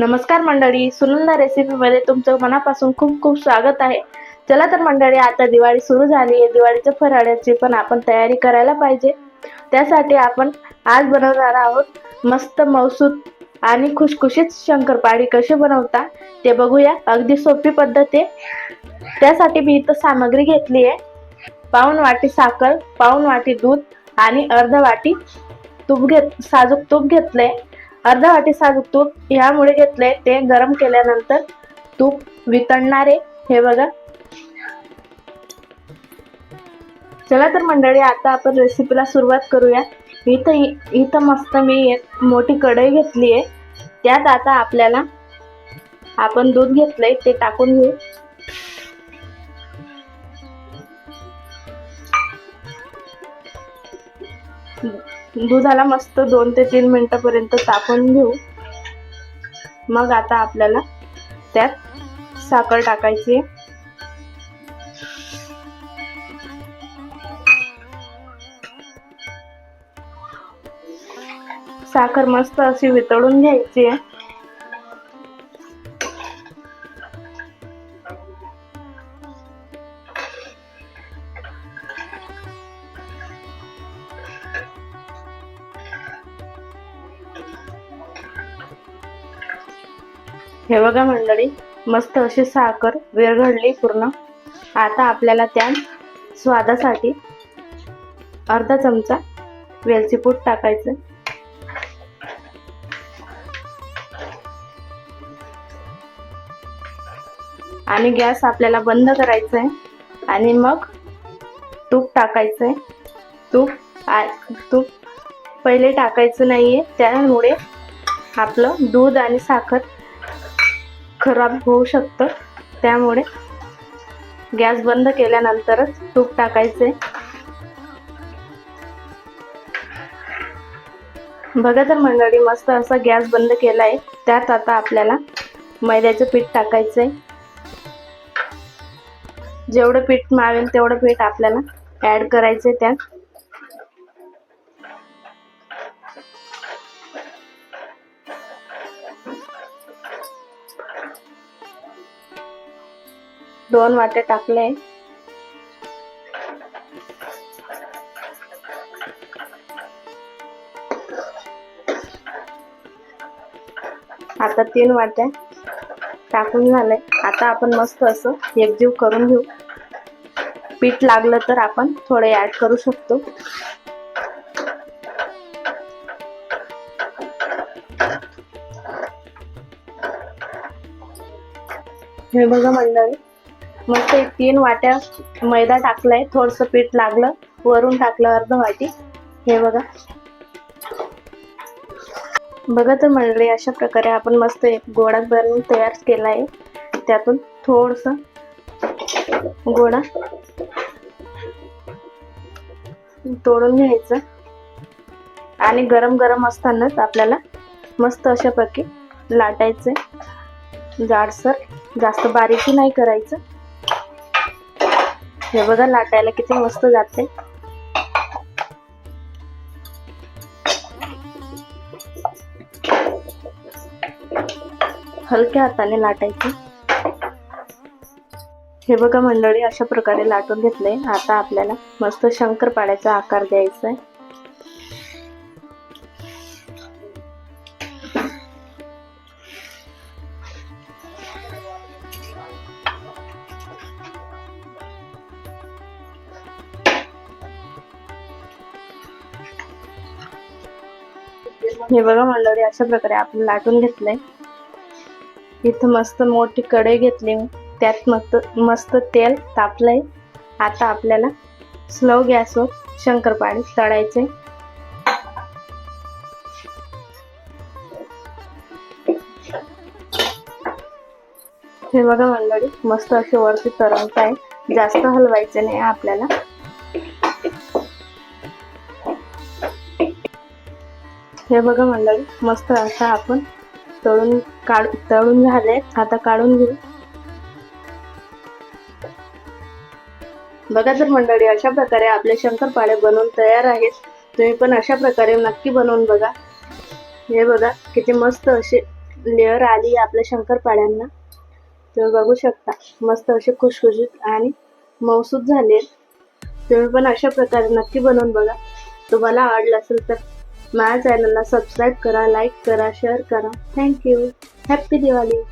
नमस्कार मंडळी सुनंदा रेसिपीमध्ये तुमचं मनापासून खूप खूप स्वागत आहे. चला तर मंडळी आता दिवाळी सुरू झाली आहे. दिवाळीच्या फराळ्याची पण आपण तयारी करायला पाहिजे. त्यासाठी आपण आज बनवणार आहोत मस्त मौसूद आणि खुशखुशीत शंकरपाळी कशी बनवता ते बघूया. अगदी सोपी पद्धत आहे. त्यासाठी मी इथं सामग्री घेतली आहे. पाऊण वाटी साखर पाऊण वाटी दूध आणि अर्ध वाटी तूप घेत साजूक तूप घेतलंय. अर्धा वाटी तूप ह्यामुळे घेतलंय. ते गरम केल्यानंतर तूप वितळणारे. हे बघा. चला तर मंडळी आता आपण रेसिपीला सुरुवात करूया. इथं इथं मस्त मी एक मोठी कढई घेतली आहे त्यात आता आपल्याला आपण दूध घेतलंय ते टाकून घेऊ. दुधाला मस्त दोन ते तीन मिनटापर्यंत तापून घेऊ मग आता आपल्याला त्यात साखर टाकायची आहे. साखर मस्त अशी वितळून घ्यायची आहे हे बघा मंडळी मस्त अशी साखर विरघडली पूर्ण. आता आपल्याला त्या स्वादासाठी अर्धा चमचा वेलची पूड टाकायचं. आणि गॅस आपल्याला बंद करायचा आहे आणि मग तूप टाकायचं आहे तूप आ तूप पहिले टाकायचं नाही आहे त्यामुळे आपलं दूध आणि साखर खराब होऊ शकतं. त्यामुळे गॅस बंद केल्यानंतरच तूप टाकायचे. बघा तर मंडळी मस्त असा गॅस बंद केलाय. त्यात आता आपल्याला मैद्याचं पीठ टाकायचंय. जेवढं पीठ मावेल तेवढं पीठ आपल्याला ऍड करायचंय त्यात. दोन वाटे टाकले. आता तीन वाट्या टाकून झाले. आता आपण मस्त असं एकजीव करून घेऊ. पीठ लागलं तर आपण थोडे ऍड करू शकतो. हे बघा मंडळी मस्त एक तीन वाट्या मैदा टाकलाय. थोडस पीठ लागलं. वरून टाकलं अर्ध वाटी. हे बघा. बघा तर मंडळी अशा प्रकारे आपण मस्त एक गोळा बनवून तयार केला आहे त्यातून थोडस गोडा तोडून घ्यायचं. आणि गरम गरम असतानाच आपल्याला मस्त अशा प्रकारे लाटायचं जाडसर. जास्त बारीकी नाही करायचं. हे बघा लाटायला किती मस्त जाते. हलक्या हाताने लाटायचे. हे बघा मंडळी अशा प्रकारे लाटून घेतले आता आपल्याला मस्त शंकरपाड्याचा आकार द्यायचा आहे हे बघा मंडळी अशा प्रकारे आपण लाटून घेतलंय. इथं मस्त मोठी कढई घेतली मी. त्यात मस्त मस्त तेल तापलंय. आता आपल्याला स्लो गॅसवर शंकरपाळी तळायचे हे बघा मंडळी मस्त असे वरती तरंगत आहे जास्त हलवायचे नाही आपल्याला. हे बघा मंडळी मस्त असा आपण तळून काढ तळून झाले. आता काढून घेऊ. बघा तर मंडळी अशा प्रकारे आपले शंकरपाळे बनवून तयार आहेत. तुम्ही पण अशा प्रकारे नक्की बनवून बघा. हे बघा किती मस्त असे लेअर आली आपल्या शंकरपाळ्यांना. तुम्ही बघू शकता मस्त असे खुशखुशीत आणि मौसूद झाले. तुम्ही पण अशा प्रकारे नक्की बनवून बघा. तुम्हाला आवडलं असेल तर माझ्या चॅनलला सबस्क्राईब करा लाईक करा शेअर करा. Thank you happy Diwali